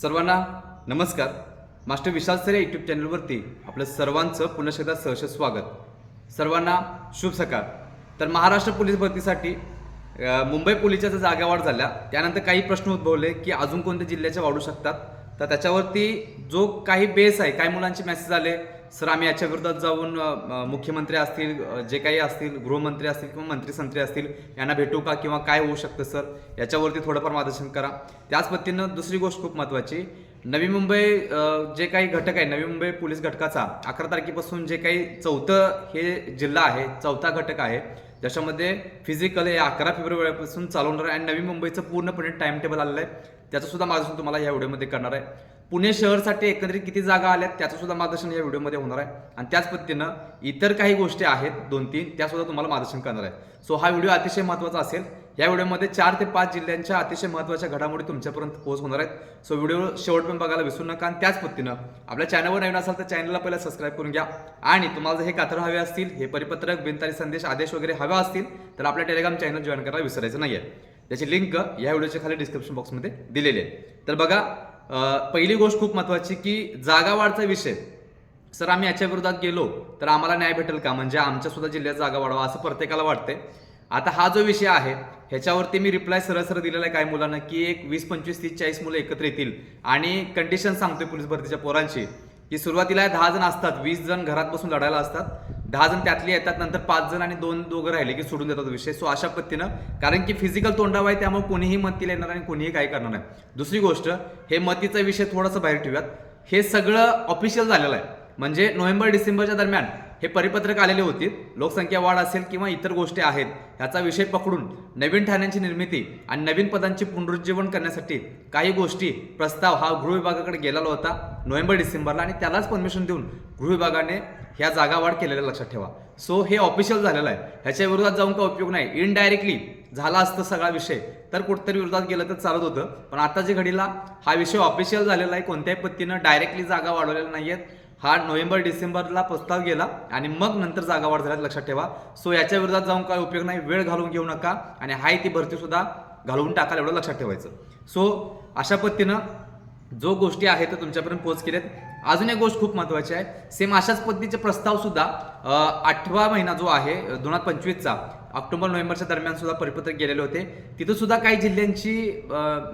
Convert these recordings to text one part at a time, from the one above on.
सर्वांना नमस्कार. मास्टर विशाल sir YouTube चॅनलवरती आपलं सर्वांचं पुन्हा एकदा सहर्ष स्वागत. सर्वांना शुभ सकाळ. तर महाराष्ट्र पोलीस भरतीसाठी मुंबई पोलीसच्या जर जागा वाढ झाल्या त्यानंतर काही प्रश्न उद्भवले की अजून कोणत्या जिल्ह्याच्या वाढू शकतात? तर त्याच्यावरती जो काही बेस आहे काही मुलांचे मेसेज आले सर आम्ही याच्या विरोधात जाऊन मुख्यमंत्री असतील जे काही असतील गृहमंत्री असतील किंवा मंत्री संत्री असतील यांना भेटू का किंवा काय होऊ शकतं सर? याच्यावरती थोडंफार मार्गदर्शन करा. त्याच पद्धतीनं दुसरी गोष्ट खूप महत्त्वाची. नवी मुंबई जे काही घटक आहे नवी मुंबई पोलीस घटकाचा अकरा तारखेपासून जे काही चौथं हे जिल्हा आहे चौथा घटक आहे ज्याच्यामध्ये फिजिकल हे अकरा फेब्रुवारीपासून चालवणार आहे. आणि नवी मुंबईचं पूर्णपणे टाइम टेबल आलेलं आहे. त्याचं सुद्धा मार्गदर्शन तुम्हाला या व्हिडिओमध्ये करणार आहे. पुणे शहरसाठी एकंदरीत किती जागा आल्यात त्याचं सुद्धा मार्गदर्शन या व्हिडिओमध्ये होणार आहे. आणि त्याच पद्धतीनं इतर काही गोष्टी आहेत दोन तीन त्या सुद्धा तुम्हाला मार्गदर्शन करणार आहे. सो हा व्हिडिओ अतिशय महत्त्वाचा असेल. या व्हिडिओमध्ये चार ते पाच जिल्ह्यांच्या अतिशय महत्त्वाच्या घडामोडी तुमच्यापर्यंत पोहोच होणार आहेत. सो व्हिडिओ शेवटपर्यंत बघायला विसरू नका आणि त्याच पद्धतीनं आपल्या चॅनलवर नवीन असाल तर चॅनलला पहिला सबस्क्राईब करून घ्या. आणि तुम्हाला जर हे कातर हवे असतील हे परिपत्रक बिनतारी संदेश आदेश वगैरे हवे असतील तर आपल्या टेलिग्राम चॅनल जॉईन करायला विसरायचं नाही आहे त्याची लिंक या व्हिडिओच्या खाली डिस्क्रिप्शन बॉक्समध्ये दिलेली आहे. तर बघा पहिली गोष्ट खूप महत्त्वाची की जागा वाढचा विषय. सर आम्ही याच्या विरोधात गेलो तर आम्हाला न्याय भेटेल का? म्हणजे आमच्या सुद्धा जिल्ह्यात जागा वाढवा असं प्रत्येकाला वाटतंय. आता हा जो विषय आहे ह्याच्यावरती मी रिप्लाय सरळ सरळ दिलेला आहे काही मुलांना की एक वीस पंचवीस तीस चाळीस मुलं एकत्र येतील. आणि कंडिशन सांगतोय पोलीस भरतीच्या पोरांची की सुरुवातीला दहा जण असतात वीस जण घरात बसून लढायला असतात. दहा जण त्यातले येतात नंतर पाच जण आणि दोन दोघं राहिले की सोडून देतात विषय. सो अशा पद्धतीनं कारण की फिजिकल तोंडावा आहे त्यामुळे कोणीही मतीला येणार आणि कोणीही काही करणार नाही. दुसरी गोष्ट हे मतीचा विषय थोडासा बाहेर ठेवूयात. हे सगळं ऑफिशियल झालेलं आहे. म्हणजे नोव्हेंबर डिसेंबरच्या दरम्यान हे परिपत्रक आलेले होते. लोकसंख्या वाढ असेल किंवा इतर गोष्टी आहेत ह्याचा विषय पकडून नवीन ठाण्यांची निर्मिती आणि नवीन पदांची पुनरुज्जीवन करण्यासाठी काही गोष्टी प्रस्ताव हा गृह विभागाकडे गेलेला होता नोव्हेंबर डिसेंबरला आणि त्यालाच परमिशन देऊन गृह विभागाने ह्या जागा वाढ केलेल्या लक्षात ठेवा. सो हे ऑफिशियल झालेलं आहे. ह्याच्या विरोधात जाऊन काय उपयोग नाही. इनडायरेक्टली झाला असतं सगळा विषय तर कुठतरी विरोधात गेलं तर चालत होतं. पण आताच्या घडीला हा विषय ऑफिशियल झालेला आहे. कोणत्याही पद्धतीनं डायरेक्टली जागा वाढवलेल्या आहेत हा नोव्हेंबर डिसेंबरला प्रस्ताव गेला आणि मग नंतर जागा वाढ झाल्यात लक्षात ठेवा. सो याच्या विरोधात जाऊन काय उपयोग नाही. वेळ घालून घेऊ नका आणि हाय ती भरतीसुद्धा घालवून टाकायला एवढं लक्षात ठेवायचं. सो अशा पद्धतीनं जो गोष्टी आहेत त्या तुमच्यापर्यंत पोच केल्यात. अजून एक गोष्ट खूप महत्वाची आहे. सेम अशाच पद्धतीचे प्रस्ताव सुद्धा आठवा महिना जो आहे दोन हजार पंचवीसचा ऑक्टोबर नोव्हेंबरच्या दरम्यान सुद्धा परिपत्रक गेलेले होते. तिथं सुद्धा काही जिल्ह्यांची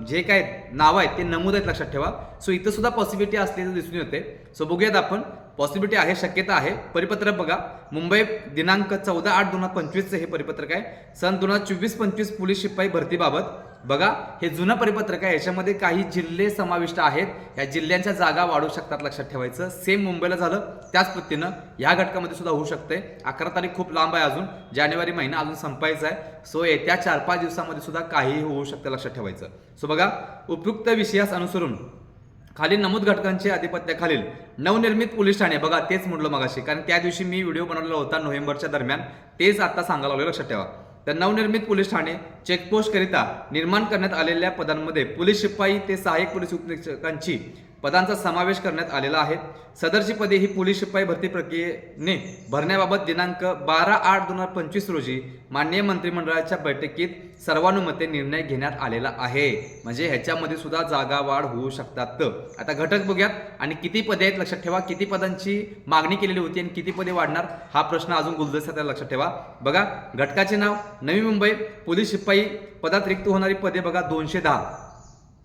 जे काय नावं आहेत ते नमूद आहेत लक्षात ठेवा. सो इथं सुद्धा पॉसिबिलिटी असल्याचं दिसून येते. सो बघूयात आपण. पॉसिबिलिटी आहे शक्यता आहे. परिपत्रक बघा. मुंबई दिनांक चौदा आठ दोन हजार पंचवीसचं हे परिपत्रक आहे. सन दोन हजार चोवीस पंचवीस पोलीस शिपाई भरतीबाबत बघा हे जुनं परिपत्रक आहे. याच्यामध्ये काही जिल्हे समाविष्ट आहेत. या जिल्ह्यांच्या जागा वाढू शकतात लक्षात ठेवायचं. सेम मुंबईला झालं त्याच पद्धतीनं या घटकामध्ये सुद्धा होऊ शकते. अकरा तारीख खूप लांब आहे अजून. जानेवारी महिना अजून संपायचा आहे. सो येत्या चार पाच दिवसामध्ये सुद्धा काहीही होऊ शकतं लक्षात ठेवायचं. सो बघा उपयुक्त विषयास अनुसरून खाली नमूद घटकांच्या आधिपत्याखालील नवनिर्मित पोलीस ठाणे बघा तेच म्हटलं मगाशी. कारण त्या दिवशी मी व्हिडिओ बनवलेला होता नोव्हेंबरच्या दरम्यान. तेच आता सांगायला लागलो लक्षात ठेवा. तर नवनिर्मित पोलीस ठाणे चेकपोस्टकरिता निर्माण करण्यात आलेल्या पदांमध्ये पोलीस शिपाई ते सहाय्यक पोलीस उपनिरीक्षकांची पदांचा समावेश करण्यात आलेला आहे. सदरची पदे ही पोलीस शिपाई भरती प्रक्रियेने भरण्याबाबत दिनांक बारा आठ दोन हजार पंचवीस रोजी माननीय मंत्रिमंडळाच्या बैठकीत सर्वानुमते निर्णय घेण्यात आलेला आहे. म्हणजे ह्याच्यामध्ये सुद्धा जागा वाढ होऊ शकतात. आता घटक बघूयात. आणि किती पदे आहेत लक्षात ठेवा. किती पदांची मागणी केलेली होती आणि किती पदे वाढणार? हा प्रश्न अजून गुलदस्त्यात लक्षात ठेवा. बघा घटकाचे नाव नवी मुंबई पोलीस शिपाई पदात रिक्त होणारी पदे बघा दोनशे दहा.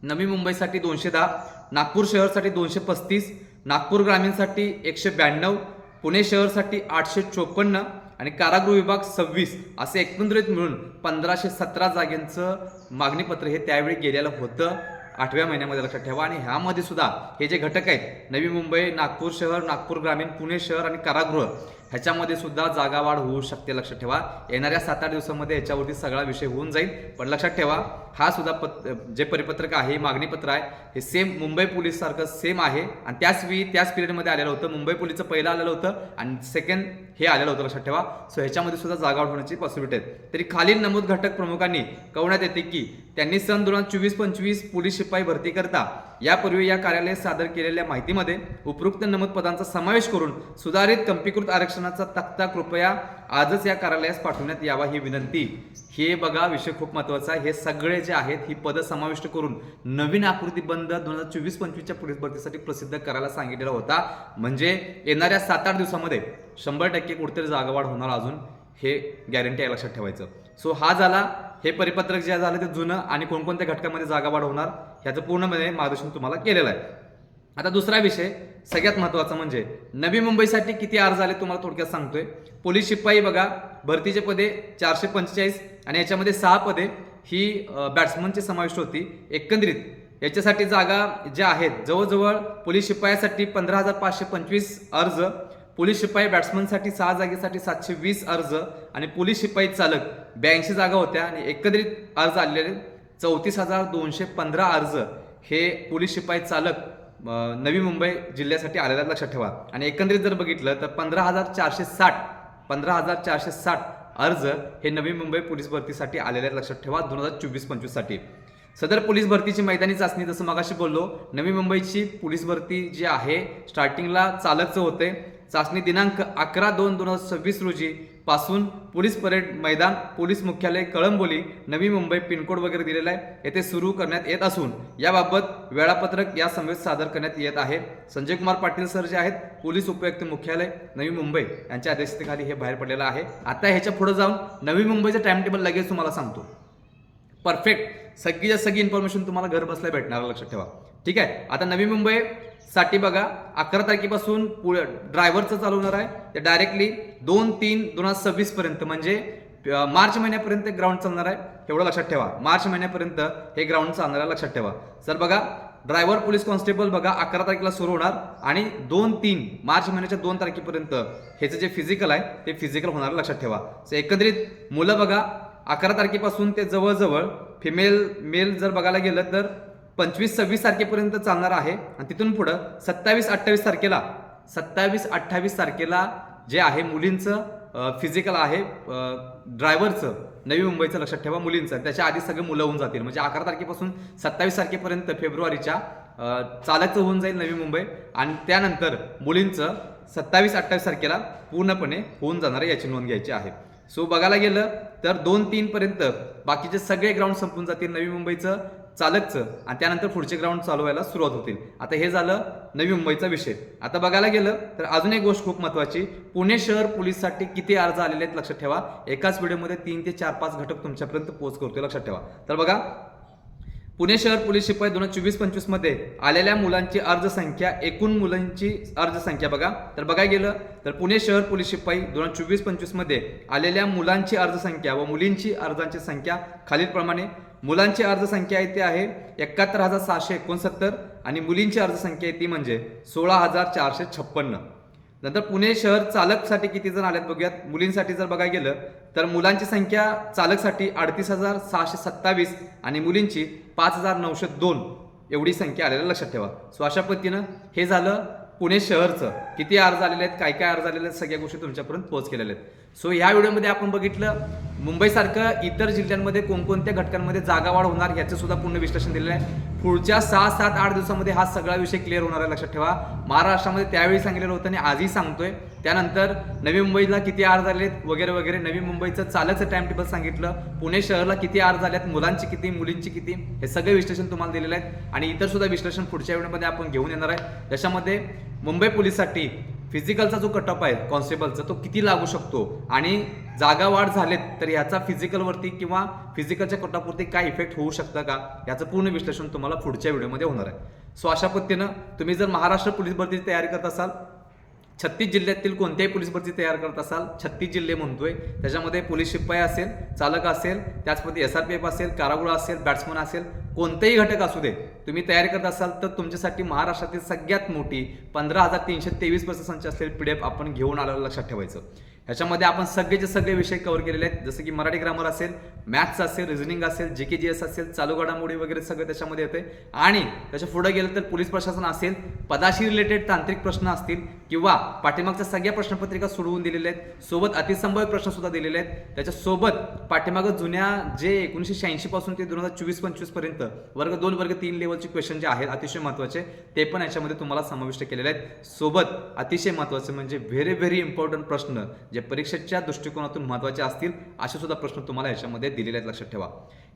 नवी मुंबईसाठी दोनशे दहा नागपूर शहरसाठी दोनशे पस्तीस नागपूर ग्रामीणसाठी एकशे ब्याण्णव पुणे शहरसाठी आठशे चोपन्न आणि कारागृह विभाग सव्वीस असे एकंदरीत मिळून पंधराशे सतरा जागेंचं मागणीपत्र हे त्यावेळी गेलेलं होतं. आठव्या महिन्यामध्ये लक्षात ठेवा आणि ह्यामध्ये सुद्धा हे जे घटक आहेत नवी मुंबई नागपूर शहर नागपूर ग्रामीण पुणे शहर आणि कारागृह ह्याच्यामध्ये सुद्धा जागा वाढ होऊ शकते लक्षात ठेवा. येणाऱ्या सात आठ दिवसामध्ये याच्यावरती सगळा विषय होऊन जाईल. पण लक्षात ठेवा हा सुद्धा पत जे परिपत्रक आहे हे मागणीपत्र आहे हे सेम मुंबई पोलीस सारखं सेम आहे. आणि त्याच वेळी त्याच पिरियडमध्ये आलेलं होतं. मुंबई पोलीसचं पहिलं आलेलं होतं आणि सेकंड हे आलेलं होतं लक्षात ठेवा. सो ह्याच्यामध्ये सुद्धा जागा वाढ होण्याची पॉसिबिलिटी आहे. तरी खालील नमूद घटक प्रमुखांनी कळवण्यात येते की त्यांनी सन दोन हजार चोवीस पंचवीस पोलीस शिपाई भरती करता यापूर्वी या कार्यालयात सादर केलेल्या माहितीमध्ये उपरोक्त नमूद पदांचा समावेश करून सुधारित कंपीकृत आरक्षणाचा तक्ता कृपया आजच या कार्यालयास पाठवण्यात यावा ही विनंती. हे बघा विषय खूप महत्त्वाचा आहे. हे सगळे जे आहेत ही पदं समाविष्ट करून नवीन आकृती बंद दोन हजार चोवीस पंचवीसच्या पोलीस भरतीसाठी प्रसिद्ध करायला सांगितलेला होता. म्हणजे येणाऱ्या सात आठ दिवसामध्ये शंभर टक्के कुठेतरी जागावाढ होणार अजून. हे गॅरंटी आहे लक्षात ठेवायचं. सो हा झाला हे परिपत्रक जे झालं ते जुनं आणि कोणकोणत्या घटकामध्ये जागावाढ होणार ह्याचं पूर्णपणे मार्गदर्शन तुम्हाला केलेलं आहे. आता दुसरा विषय सगळ्यात महत्त्वाचा म्हणजे नवी मुंबईसाठी किती अर्ज आले तुम्हाला थोडक्यात सांगतोय. पोलीस शिपाई बघा भरतीचे पदे चारशे पंचेचाळीस आणि याच्यामध्ये सहा पदे ही बॅट्समनची समाविष्ट होती एकंदरीत. याच्यासाठी जागा ज्या आहेत जवळजवळ पोलीस शिपायासाठी पंधरा हजार पाचशे पंचवीस अर्ज पोलीस शिपाई बॅट्समनसाठी सहा जागेसाठी सातशे वीस अर्ज आणि पोलीस शिपाई चालक ब्याऐंशी जागा होत्या आणि एकत्रित अर्ज आलेले चौतीस हजार दोनशे पंधरा अर्ज हे पोलीस शिपाई चालक नवी मुंबई जिल्ह्यासाठी आलेला लक्षात ठेवा. आणि एकंदरीत जर बघितलं तर पंधरा हजार चारशे साठ पंधरा हजार चारशे साठ अर्ज हे नवी मुंबई पोलीस भरतीसाठी आलेले लक्षात ठेवा. दोन हजार चोवीस पंचवीससाठी सदर पोलीस भरतीची मैदानी चाचणी जसं मगाशी बोललो नवी मुंबईची पोलीस भरती जी आहे स्टार्टिंगला चालकचं होते. चाचणी दिनांक अकरा दोन दोन हजार सव्वीस रोजी पासून पोलीस परेड मैदान पोलीस मुख्यालय कळंबोली नवी मुंबई पिनकोड वगैरे दिलेला आहे. येथे सुरू करण्यात येत असून याबाबत वेळापत्रक या समवेत सादर करण्यात येत आहे. संजय कुमार पाटील सर जे आहेत पोलीस उपयुक्त मुख्यालय नवी मुंबई यांच्या अध्यक्षतेखाली हे बाहेर पडलेलं आहे. आता ह्याच्या पुढे जाऊन नवी मुंबईचं टाइम टेबल लगेच तुम्हाला सांगतो. परफेक्ट सगळीच्या सगळी इन्फॉर्मेशन तुम्हाला घर बसल्या भेटणार लक्षात ठेवा. ठीक आहे? आता नवी मुंबई साठी बघा अकरा तारखेपासून पुढे ड्रायव्हरचं चालू होणार आहे. ते डायरेक्टली दोन तीन दोन हजार सव्वीस पर्यंत म्हणजे मार्च महिन्यापर्यंत ग्राउंड चालणार आहे एवढं लक्षात ठेवा. मार्च महिन्यापर्यंत हे ग्राउंड चालणार आहे लक्षात ठेवा. सर बघा ड्रायव्हर पोलीस कॉन्स्टेबल बघा अकरा तारखेला सुरू होणार आणि दोन तीन मार्च महिन्याच्या दोन तारखेपर्यंत ह्याचं जे फिजिकल आहे ते फिजिकल होणार लक्षात ठेवा. So, एकंदरीत मुलं बघा अकरा तारखेपासून ते जवळजवळ फिमेल मेल जर बघायला गेलं तर पंचवीस सव्वीस तारखेपर्यंत चालणार आहे. आणि तिथून पुढं सत्तावीस अठ्ठावीस तारखेला सत्तावीस अठ्ठावीस तारखेला जे आहे मुलींचं फिजिकल आहे ड्रायव्हरचं नवी मुंबईचं लक्षात ठेवा मुलींचं. त्याच्या आधी सगळे मुलं होऊन जातील. म्हणजे अकरा तारखेपासून सत्तावीस तारखेपर्यंत फेब्रुवारीच्या चालायचं चालकचं होऊन जाईल नवी मुंबई. आणि त्यानंतर मुलींचं सत्तावीस अठ्ठावीस तारखेला पूर्णपणे होऊन जाणार आहे याची नोंद घ्यायची आहे. सो बघायला गेलं तर दोन तीनपर्यंत बाकीचे सगळे ग्राउंड संपून जातील नवी मुंबईचं. चालकचं आणि त्यानंतर पुढचे ग्राउंड चालू व्हायला सुरुवात होतील आता हे झालं नवी मुंबईचा विषय. आता बघायला गेलं तर अजून एक गोष्ट खूप महत्वाची. पुणे शहर पोलीससाठी किती अर्ज आलेले आहेत लक्षात ठेवा. एकाच व्हिडिओमध्ये तीन ते चार पाच घटक तुमच्यापर्यंत पोहोच करतोय लक्षात ठेवा. तर बघा पुणे शहर पोलीस शिपाई दोन हजार चोवीस पंचवीसमध्ये आलेल्या मुलांची अर्ज संख्या एकूण मुलांची अर्ज संख्या बघा. तर बघायला गेलं तर पुणे शहर पोलीस शिपाई दोन हजार चोवीस पंचवीसमध्ये आलेल्या मुलांची अर्ज संख्या व मुलींची अर्जांची संख्या खालीलप्रमाणे मुलांची अर्जसंख्या आहे ती आहे एकाहत्तर हजार सहाशे एकोणसत्तर आणि मुलींची अर्जसंख्या आहे ती म्हणजे सोळा हजार चारशे छप्पन्न. नंतर पुणे शहर चालकसाठी किती जण आलेत बघूयात. मुलींसाठी जर बघायला गेलं तर मुलांची संख्या चालकसाठी अडतीस हजार सहाशे सत्तावीस आणि मुलींची पाच हजार नऊशे दोन. एवढी संख्या आलेल्या लक्षात ठेवा. सो अशा पद्धतीनं हे झालं पुणे शहरचं. किती अर्ज आलेले आहेत काय काय अर्ज आलेले आहेत सगळ्या गोष्टी तुमच्यापर्यंत पोहोच केलेल्या आहेत. सो या व्हिडिओमध्ये आपण बघितलं मुंबईसारखं इतर जिल्ह्यांमध्ये कोणकोणत्या घटकांमध्ये जागा वाढ होणार याचं सुद्धा पूर्ण विश्लेषण दिलेलं आहे. पुढच्या सहा सात आठ दिवसामध्ये हा सगळा विषय क्लिअर होणार आहे लक्षात ठेवा. महाराष्ट्रामध्ये त्यावेळी सांगितलेलं होतं आणि आजही सांगतोय. त्यानंतर नवी मुंबईला किती आर झालेत वगैरे वगैरे. नवी मुंबईचं चालकचं टाइम टेबल सांगितलं. पुणे शहरला किती आर झाल्यात मुलांची किती मुलींची किती हे सगळे विश्लेषण तुम्हाला दिलेलं आहे आणि इतर सुद्धा विश्लेषण पुढच्या वेळेमध्ये आपण घेऊन येणार आहे. त्याच्यामध्ये मुंबई पोलीससाठी फिजिकलचा जो कटअप आहे कॉन्स्टेबलचा तो किती लागू शकतो? आणि जागा वाढ झालेत तर ह्याचा फिजिकलवरती किंवा फिजिकलच्या कटअपवरती काय इफेक्ट होऊ शकतं का? याचं पूर्ण विश्लेषण तुम्हाला पुढच्या व्हिडिओमध्ये होणार आहे. सो अशा पद्धतीनं तुम्ही जर महाराष्ट्र पोलीस भरतीची तयारी करत असाल छत्तीस जिल्ह्यातील कोणत्याही पोलीस भरती तयार करत असाल छत्तीस जिल्हे म्हणतोय त्याच्यामध्ये पोलीस शिपाई असेल चालक असेल त्याचमध्ये एस आर पी एफ असेल कारागृह असेल बॅट्समन असेल कोणतेही घटक असू दे तुम्ही तयारी करत असाल तर तुमच्यासाठी महाराष्ट्रातील सगळ्यात मोठी पंधरा हजार तीनशे तेवीस संच असलेली पी डी एफ आपण घेऊन आलेलं लक्षात ठेवायचं. ह्याच्यामध्ये आपण सगळेचे सगळे विषय कव्हर केलेले आहेत जसं की मराठी ग्रामर असेल मॅथ्स असेल रिझनिंग असेल जी के जी एस असेल चालू घडामोडी वगैरे सगळं त्याच्यामध्ये येते आणि त्याच्या पुढे गेलं तर पोलीस प्रशासन असेल पदाशी रिलेटेड तांत्रिक प्रश्न असतील किंवा पाठीमागच्या सगळ्या प्रश्नपत्रिका सोडवून दिलेल्या आहेत. सोबत अतिसंभाव्य प्रश्नसुद्धा दिलेले आहेत. त्याच्यासोबत पाठीमागं जुन्या जे एकोणीसशे शहाऐंशीपासून ते दोन हजार चोवीस पंचवीसपर्यंत वर्ग दोन वर्ग तीन लेवलचे क्वेश्चन जे आहेत अतिशय महत्त्वाचे ते पण याच्यामध्ये तुम्हाला समाविष्ट केलेले आहेत. सोबत अतिशय महत्त्वाचे म्हणजे व्हेरी व्हेरी इम्पॉर्टंट प्रश्न जे परीक्षेच्या दृष्टिकोनातून महत्त्वाचे असतील असे सुद्धा प्रश्न तुम्हाला याच्यामध्ये दिलेले आहेत. लक्षात ठेवा.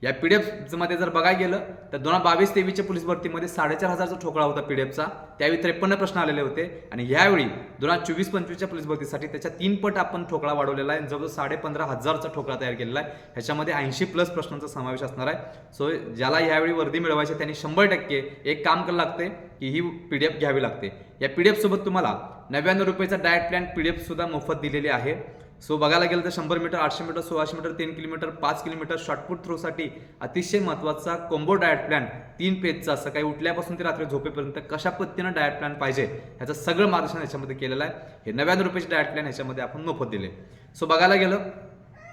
या पी डी एफमध्ये जर बघायला गेलं तर दोन हजार बावीस तेवीसच्या पोलीस भरतीमध्ये साडेचार हजारचा ठोकळा होता पी डी एफचा त्यावेळी त्रेपन्न प्रश्न आलेले होते. आणि यावेळी दोन हजार चोवीस पंचवीसच्या पोलीस भरतीसाठी त्याच्या तीन पट आपण ठोकळा वाढवलेला आहे. जवळजवळ साडे पंधरा हजारचा ठोकळा तयार केलेला आहे. ह्याच्यामध्ये ऐंशी प्लस प्रश्नांचा समावेश असणार आहे. सो ज्याला यावेळी वर्दी मिळवायची त्यांनी शंभर टक्के एक काम करायला लागते की ही पी डी एफ घ्यावी लागते. या पी डी एफसोबत तुम्हाला नव्याण्णव रुपयाचा डायट प्लॅन पी डी एफसुद्धा मोफत दिलेली आहे. सो बघायला गेलं तर शंभर मीटर आठशे मीटर सोळाशे मीटर तीन किलोमीटर पाच किलोमीटर शॉर्टपुट थ्रोसाठी अतिशय महत्त्वाचा कोंबो डायट प्लॅन तीन पेजचा असं काही उठल्यापासून ते रात्री झोपेपर्यंत कशा पद्धतीनं डायट प्लॅन पाहिजे ह्याचं सगळं मार्गदर्शन याच्यामध्ये केलेलं आहे. हे नव्याण्णव रुपयाचे डायट प्लॅन ह्याच्यामध्ये आपण मोफत दिले. सो बघायला गेलं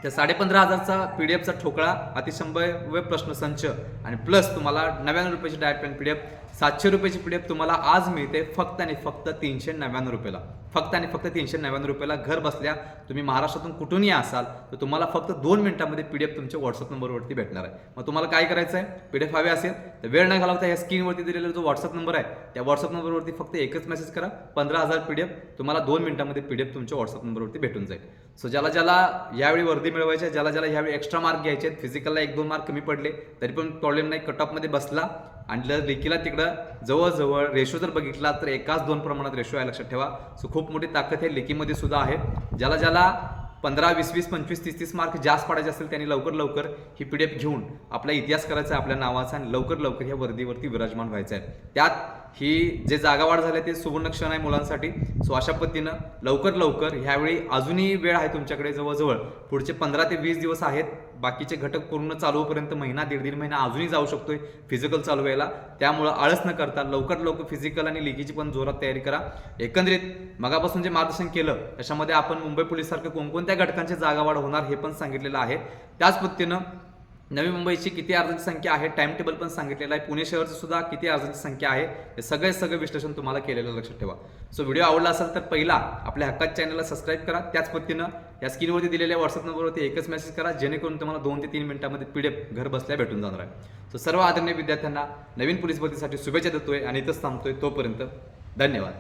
त्या साडेपंधरा हजारचा पी डी एफचा ठोकळा अतिशंभव्य प्रश्नसंच आणि प्लस तुम्हाला नव्याण्णव रुपयाची diet plan P D F सातशे रुपयाची पी डी एफ तुम्हाला आज मिळते फक्त आणि फक्त तीनशे नव्याण्णव रुपयाला. फक्त आणि फक्त तीनशे नव्याण्णव रुपयाला घर बसल्या तुम्ही महाराष्ट्रातून कुठूनही असाल तर तुम्हाला फक्त दोन मिनिटांमध्ये पी डी एफ तुमच्या व्हॉट्सअप नंबरवरती भेटणार आहे. मग तुम्हाला काय करायचं आहे पी डी एफ हवे असेल तर वेळ न घालवता या स्क्रीनवरती दिलेला जो व्हॉट्सअप नंबर आहे त्या व्हॉट्सअप नंबरवरती फक्त एकच मेसेज करा. पंधरा हजार पी डी एफ तुम्हाला दोन मिनिटांमध्ये पी डी एफ तुमच्या व्हॉट्सअप नंबरवरती भेटून जाईल. सो ज्याला ज्याला यावेळी वर्दी मिळवायची मिळवायच्या ज्याला ज्याला ह्यावेळी एक्स्ट्रा मार्क घ्यायचे आहेत फिजिकलला एक दोन मार्क कमी पडले तरी पण प्रॉब्लेम नाही कट ऑफमध्ये बसला. आणि जर तिकडं जवळजवळ रेशो जर बघितला तर एकाच दोन प्रमाणात रेशो आहे लक्षात ठेवा. सो खूप मोठी ताकद हे लिकीमध्ये सुद्धा आहे. ज्याला ज्याला पंधरा वीस वीस पंचवीस तीस तीस मार्क जास्त पडायचे असेल त्यांनी लवकर लवकर ही पी डी एफ घेऊन आपला इतिहास करायचा आहे आपल्या नावाचा आणि लवकर लवकर ह्या वर्दीवरती विराजमान व्हायचं आहे. त्यात ही जे जागावाढ झाले झाली आहे ते सुवर्ण क्षण आहे मुलांसाठी. सो अशा पद्धतीनं लवकर लवकर ह्यावेळी अजूनही वेळ आहे तुमच्याकडे जवळजवळ. पुढचे पंधरा ते वीस दिवस आहेत. बाकीचे घटक पूर्ण चालू होईपर्यंत महिना दीड दीड महिना अजूनही जाऊ शकतोय. फिजिकल चालू व्हायला. त्यामुळं आळस न करता लवकर लवकर फिजिकल आणि लिगीची पण जोरात तयारी करा. एकंदरीत मगापासून जे मार्गदर्शन केलं त्याच्यामध्ये आपण मुंबई पोलीससारखं कोणकोणत्या घटकांची जागावाढ होणार हे पण सांगितलेलं आहे. त्याच पद्धतीनं नवी मुंबईची किती अर्जांची संख्या आहे? टाइम टेबल पण सांगितलेलं आहे. पुणे शहरचं सुद्धा किती अर्जांची संख्या आहे? हे सगळे सगळं विश्लेषण तुम्हाला केलेलं लक्षात ठेवा. सो व्हिडिओ आवडला असेल तर पहिला आपल्या हक्कात चॅनलला सबस्क्राईब करा. त्याच पद्धतीनं या स्क्रीनवरती दिलेल्या व्हॉट्सअप नंबरवरती एकच मेसेज करा जेणेकरून तुम्हाला दोन ते तीन मिनिटांमध्ये पी डी एफ घर बसल्या भेटून जाणार आहे. सो सर्व आदरणीय विद्यार्थ्यांना नवीन पोलीस भरतीसाठी शुभेच्छा देतोय आणि इथंच थांबतोय तोपर्यंत धन्यवाद.